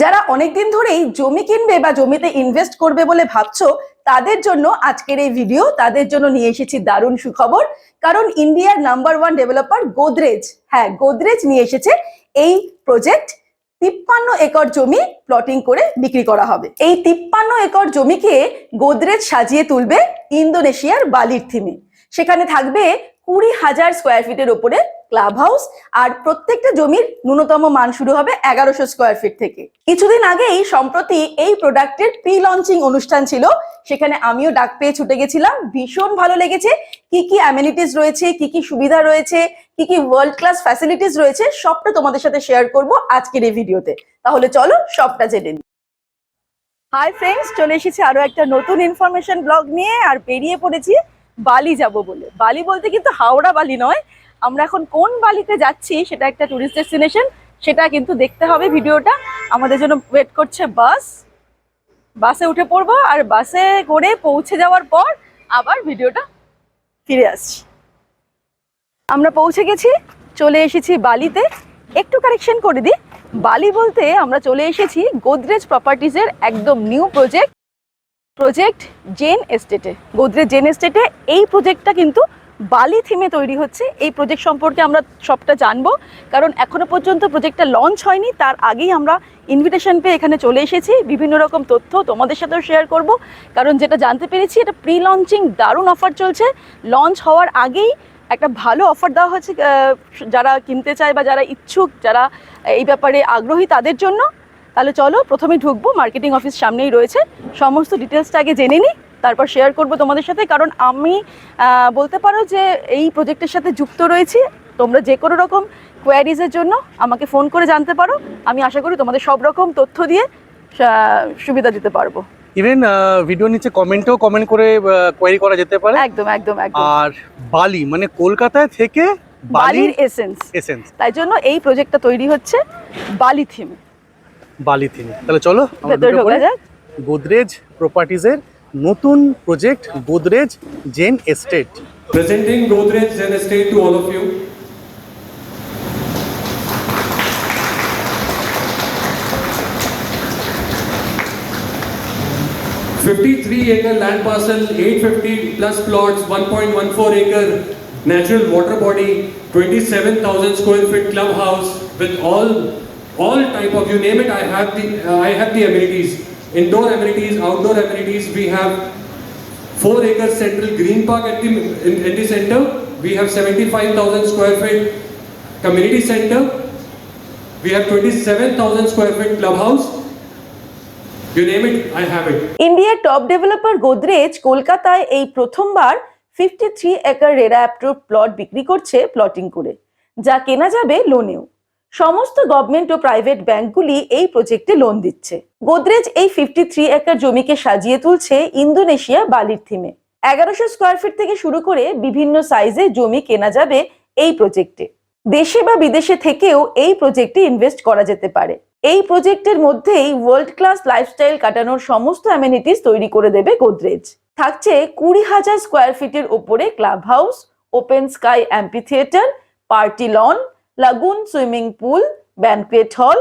যারা অনেকদিন ধরেই জমি কিনবে বা জমিতে ইনভেস্ট করবে বলে ভাবছ, তাদের জন্য আজকের এই ভিডিও তাদের জন্য নিয়ে এসেছি দারুণ সুখবর। কারণ ইন্ডিয়ার নাম্বার ওয়ান ডেভেলপার গোদরেজ হ্যাঁ গোদরেজ নিয়ে এসেছে এই প্রজেক্ট তিপ্পান্ন একর জমি প্লটিং করে বিক্রি করা হবে। এই তিপ্পান্ন একর জমিকে গোদরেজ সাজিয়ে তুলবে ইন্দোনেশিয়ার বালির থিমে। সেখানে থাকবে কুড়ি হাজার স্কোয়ার ফিটের ওপরে ক্লাব হাউস আর প্রত্যেকটা জমির ন্যূনতম মান শুরু হবে এগারোশো স্কোয়ার ফিট থেকে। কিছুদিন আগেই সম্প্রতি এই প্রোডাক্টের প্রি লঞ্চিং অনুষ্ঠান ছিল, সেখানে আমিও ডাক পেয়ে ছুটে গেছিলাম। ভীষণ ভালো লেগেছে। কি কি অ্যামিনিটিস রয়েছে, কি কি সুবিধা রয়েছে, কি কি ওয়ার্ল্ড ক্লাস ফ্যাসিলিটিস রয়েছে, সবটা তোমাদের সাথে শেয়ার করব আজকের এই ভিডিওতে। তাহলে চলো সবটা জেনে নিই। হাই ফ্রেন্ডস চলে এসেছি আরও একটা নতুন ইনফরমেশন ব্লগ নিয়ে, আর বেরিয়ে পড়েছি বালি যাব বলে। বালি বলতে কিন্তু হাওড়া বালি নয় আমরা এখন কোন বালিতে যাচ্ছি সেটা একটা টুরিস্ট ডেস্টিনেশন সেটা কিন্তু দেখতে হবে ভিডিওটা। আমাদের জন্য ওয়েট করছে বাস বাসে উঠে পড়ব আর বাসে করে পৌঁছে যাওয়ার পর আবার ভিডিওটা ফিরে আসছি। আমরা পৌঁছে গেছি, চলে এসেছি বালিতে। একটু কারেকশন করে দিই। বালি বলতে আমরা চলে এসেছি গোদরেজ প্রপার্টিজের একদম নিউ প্রজেক্ট প্রজেক্ট জেন এস্টেটে গোদরেজ জেন এস্টেটে এই প্রজেক্টটা কিন্তু বালি থিমে তৈরি হচ্ছে। এই প্রজেক্ট সম্পর্কে আমরা সবটা জানব। কারণ এখনও পর্যন্ত প্রজেক্টটা লঞ্চ হয়নি। তার আগেই আমরা ইনভিটেশন পেয়ে এখানে চলে এসেছি। বিভিন্ন রকম তথ্য তোমাদের সাথেও শেয়ার করব। কারণ যেটা জানতে পেরেছি, এটা প্রি লঞ্চিং দারুণ অফার চলছে। লঞ্চ হওয়ার আগেই একটা ভালো অফার দেওয়া হচ্ছে যারা কিনতে চায় বা যারা ইচ্ছুক, যারা এই ব্যাপারে আগ্রহী তাদের জন্য। তাহলে চলো প্রথমে ঢুকবো। মার্কেটিং অফিস সামনেই রয়েছে। সমস্ত ডিটেলসটা আগে জেনে নিই তারপর শেয়ার করব তোমাদের সাথে। কারণ আমি বলতে পারো যে এই প্রজেক্টের সাথে যুক্ত রয়েছি। তোমরা যে কোনো রকম কোয়ারিজের জন্য আমাকে ফোন করে জানতে পারো। আমি আশা করি তোমাদের সব রকম তথ্য দিয়ে সুবিধা দিতে পারব। ইভেন ভিডিও নিচে কমেন্টেও কমেন্ট করে কোয়েরি করা যেতে পারে। একদম একদম একদম। আর বালি মানে কলকাতায় থেকে বালির এসেন্স এসেন্স তাই জন্য এই প্রজেক্টটা তৈরি হচ্ছে বালি থিম বালি থেকে তাহলে চলো ভেতরে ঢোকা যাক। গোদরেজ প্রপার্টিজের নতুন project Godrej Zen estate Presenting Godrej Zen Estate to all of you. Fifty-three acre land parcel, eight fifty plus plots, one point one four acre natural water body, twenty-seven thousand square feet clubhouse with all, all type of, you name it, I have the, uh, I have the amenities. Indoor amenities, outdoor amenities, we have four acre central green park at the in, in the center. We have 75,000 square feet community center. We have 27,000 square feet clubhouse. You name it, I have it. ইন্ডিয়ার top developer Godrej কলকাতায় এই প্রথমবার fifty three acre RERA approve plot বিক্রি করছে plotting করে যা কেনা যাবে লোনেও সমস্ত গভর্নমেন্ট ও প্রাইভেট ব্যাংকগুলি এই প্রজেক্টে লোন দিচ্ছে। গোদরেজ এই ফিফটি থ্রি একর জমিকে সাজিয়ে তুলছে ইন্দোনেশিয়া বালির থিমে এগারোশো স্কোয়ার ফিট থেকে শুরু করে বিভিন্ন সাইজে জমি কেনা যাবে এই প্রজেক্টে দেশে বা বিদেশে থেকেও এই প্রজেক্টে ইনভেস্ট করা যেতে পারে। এই প্রজেক্টের মধ্যেই ওয়ার্ল্ড ক্লাস লাইফস্টাইল কাটানোর সমস্ত অ্যামেনিটিস তৈরি করে দেবে গোদরেজ থাকছে কুড়ি হাজার স্কোয়ার ফিটের ওপরে club house open sky amphitheatre party lawn lagoon swimming pool banquet hall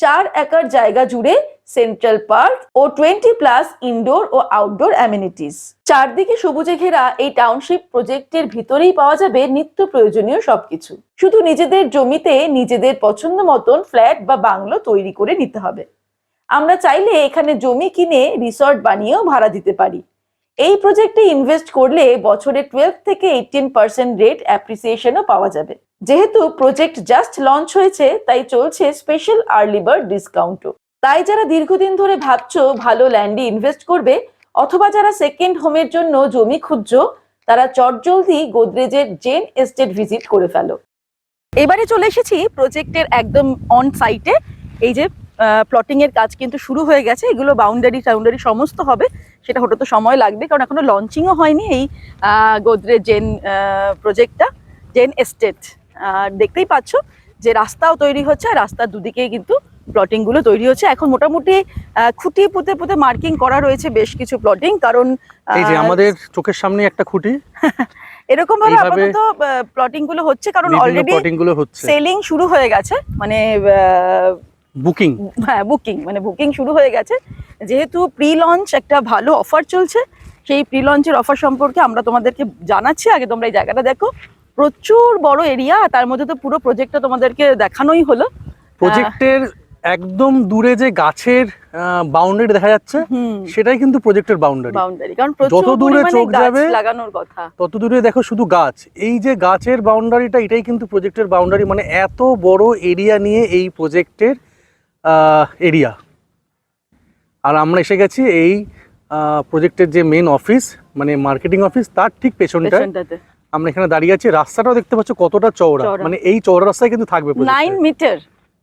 চার একর জায়গা জুড়ে সেন্ট্রাল পার্ক ও টোয়েন্টি প্লাস ইনডোর ও আউটডোর অ্যামিনিটিস চারদিকে সবুজে ঘেরা এই টাউনশিপ প্রজেক্টের ভিতরেই পাওয়া যাবে নিত্য প্রয়োজনীয় সবকিছু। শুধু নিজেদের জমিতে নিজেদের পছন্দ মতন ফ্ল্যাট বা বাংলো তৈরি করে নিতে হবে। আমরা চাইলে এখানে জমি কিনে রিসর্ট বানিয়েও ভাড়া দিতে পারি। এই প্রজেক্টে ইনভেস্ট করলে বছরে টুয়েলভ থেকে এইটিন পার্সেন্ট রেট অ্যাপ্রিসিয়েশনও পাওয়া যাবে। যেহেতু প্রজেক্ট জাস্ট লঞ্চ হয়েছে, তাই চলছে স্পেশাল আর্লি বার্ড ডিসকাউন্টও তাই যারা দীর্ঘদিন ধরে ভাবছ ভালো ল্যান্ডে ইনভেস্ট করবে, অথবা যারা সেকেন্ড হোমের জন্য জমি খুঁজছো, তারা চটজলদি গোদরেজের জেন এস্টেট ভিজিট করে ফেলো। এবারে চলে এসেছি প্রজেক্টের একদম অন সাইটে এই যে প্লটিং এর কাজ কিন্তু শুরু হয়ে গেছে। এগুলো বাউন্ডারি টাউন্ডারি সমস্ত হবে। সেটা হতে তো সময় লাগবে কারণ এখনও লঞ্চিংও হয়নি এই গোদরেজ জেন প্রজেক্টটা জেন এস্টেট আর দেখতেই পাচ্ছ যে রাস্তাও তৈরি হচ্ছে আর রাস্তার দুদিকেই কিন্তু প্লটিংগুলো তৈরি হচ্ছে। এখন মোটামুটি খুঁটি পুঁতে পুঁতে মার্কিং করা রয়েছে বেশ কিছু প্লটিং কারণ এই যে আমাদের চোখের সামনে একটা খুঁটি এরকম ভাবে আপাতত প্লটিংগুলো হচ্ছে কারণ অলরেডি গুলো সেলিং শুরু হয়ে গেছে। মানে বুকিং? হ্যাঁ বুকিং মানে বুকিং শুরু হয়ে গেছে। যেহেতু প্রি লঞ্চ একটা ভালো অফার চলছে সেই প্রি লঞ্চের অফার সম্পর্কে আমরা তোমাদেরকে জানাচ্ছি। আগে তোমরা এই জায়গাটা দেখো। প্রচুর বড় এরিয়া তার মধ্যে তো পুরো প্রজেক্টটা তোমাদেরকে দেখানোই হলো। প্রজেক্টের একদম দূরে যে গাছের বাউন্ডারি দেখা যাচ্ছে সেটাই কিন্তু প্রজেক্টের বাউন্ডারি বাউন্ডারি কারণ যত দূরে চোখ যাবে, লাগানোর কথা। তত দূরে দেখো শুধু গাছ। এই যে গাছের বাউন্ডারিটা এটাই কিন্তু প্রজেক্টের বাউন্ডারি মানে এত বড় এরিয়া নিয়ে এই প্রজেক্টের এরিয়া আর আমরা এসে গেছি এই প্রজেক্টের যে মেন অফিস মানে মার্কেটিং অফিস তার ঠিক পেছনটায়। আমরা এখানে দাঁড়িয়ে আছি। রাস্তাটাও দেখতে পাচ্ছ কতটা চওড়া। চওড়া। মানে এই চওড়া রাস্তায় কিন্তু থাকবে নাইন মিটার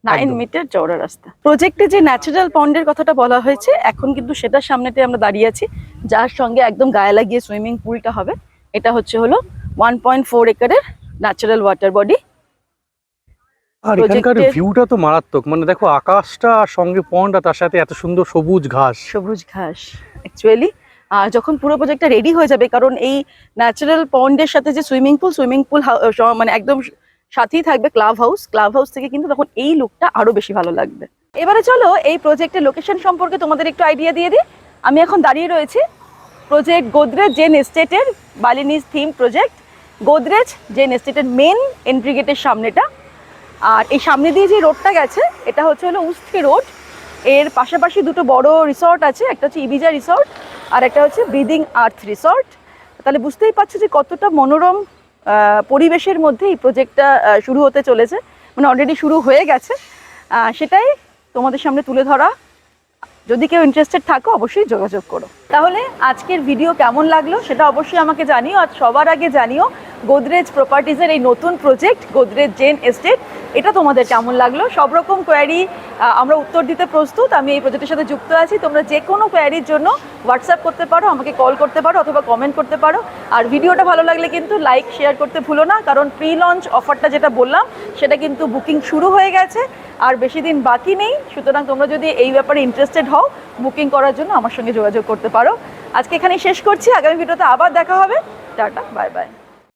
নাইন মিটার চওড়া রাস্তা। প্রজেক্টে যে ন্যাচারাল পন্ডের কথাটা বলা হয়েছে এখন কিন্তু সেটার সামনেতে আমরা দাঁড়িয়ে আছি। যার সঙ্গে একদম গায়ে লাগিয়ে সুইমিং পুলটা হবে। এটা হচ্ছে হলো ওয়ান পয়েন্ট ফোর একরের ন্যাচারাল ওয়াটার বডি আর এখানকার ভিউটা তো মারাত্মক। মানে দেখো আকাশটা আর সঙ্গে পন্ড আর তার সাথে এত সুন্দর সবুজ ঘাস। সবুজ ঘাস অ্যাকচুয়ালি আর যখন পুরো প্রজেক্টটা রেডি হয়ে যাবে কারণ এই ন্যাচারাল পন্ডের সাথে যে সুইমিং পুল সুইমিং পুল মানে একদম সাথেই থাকবে ক্লাব হাউস ক্লাব হাউস থেকে কিন্তু তখন এই লুকটা আরও বেশি ভালো লাগবে। এবারে চলো এই প্রজেক্টের লোকেশন সম্পর্কে তোমাদের একটু আইডিয়া দিয়ে দিই। আমি এখন দাঁড়িয়ে রয়েছি project Godrej Zen এস্টেটের Balinese theme project Godrej Zen এস্টেটের main entry গেটের সামনেটা। আর এই সামনে দিয়ে যে রোডটা গেছে, এটা হচ্ছে হলো উস্থি রোড। এর পাশাপাশি দুটো বড় রিসর্ট আছে, একটা হচ্ছে ইবিজা রিসর্ট আর একটা হচ্ছে ব্রিদিং আর্থ রিসর্ট তাহলে বুঝতেই পারছ যে কতটা মনোরম পরিবেশের মধ্যে এই প্রজেক্টটা শুরু হতে চলেছে। মানে অলরেডি শুরু হয়ে গেছে। সেটাই তোমাদের সামনে তুলে ধরা। যদি কেউ ইন্টারেস্টেড থাকো, অবশ্যই যোগাযোগ করো। তাহলে আজকের ভিডিও কেমন লাগল সেটা অবশ্যই আমাকে জানিও, আর সবার আগে জানিও গোদরেজ প্রপার্টিজের এই নতুন প্রজেক্ট গোদরেজ জেন এস্টেট এটা তোমাদের কেমন লাগল? সব রকম কোয়ারি আমরা উত্তর দিতে প্রস্তুত। আমি এই প্রজেক্টের সাথে যুক্ত আছি। তোমরা যে কোনো কোয়ারির জন্য হোয়াটসঅ্যাপ করতে পারো, আমাকে কল করতে পারো, অথবা কমেন্ট করতে পারো। আর ভিডিওটা ভালো লাগলে কিন্তু লাইক শেয়ার করতে ভুলো না, কারণ প্রি লঞ্চ অফারটা যেটা বললাম, সেটা কিন্তু বুকিং শুরু হয়ে গেছে, আর বেশি দিন বাকি নেই। সুতরাং তোমরা যদি এই ব্যাপারে ইন্টারেস্টেড হও বুকিং করার জন্য আমার সঙ্গে যোগাযোগ করতে পারো। আজকে এখানেই শেষ করছি, আগামী ভিডিওতে আবার দেখা হবে। Tata bye bye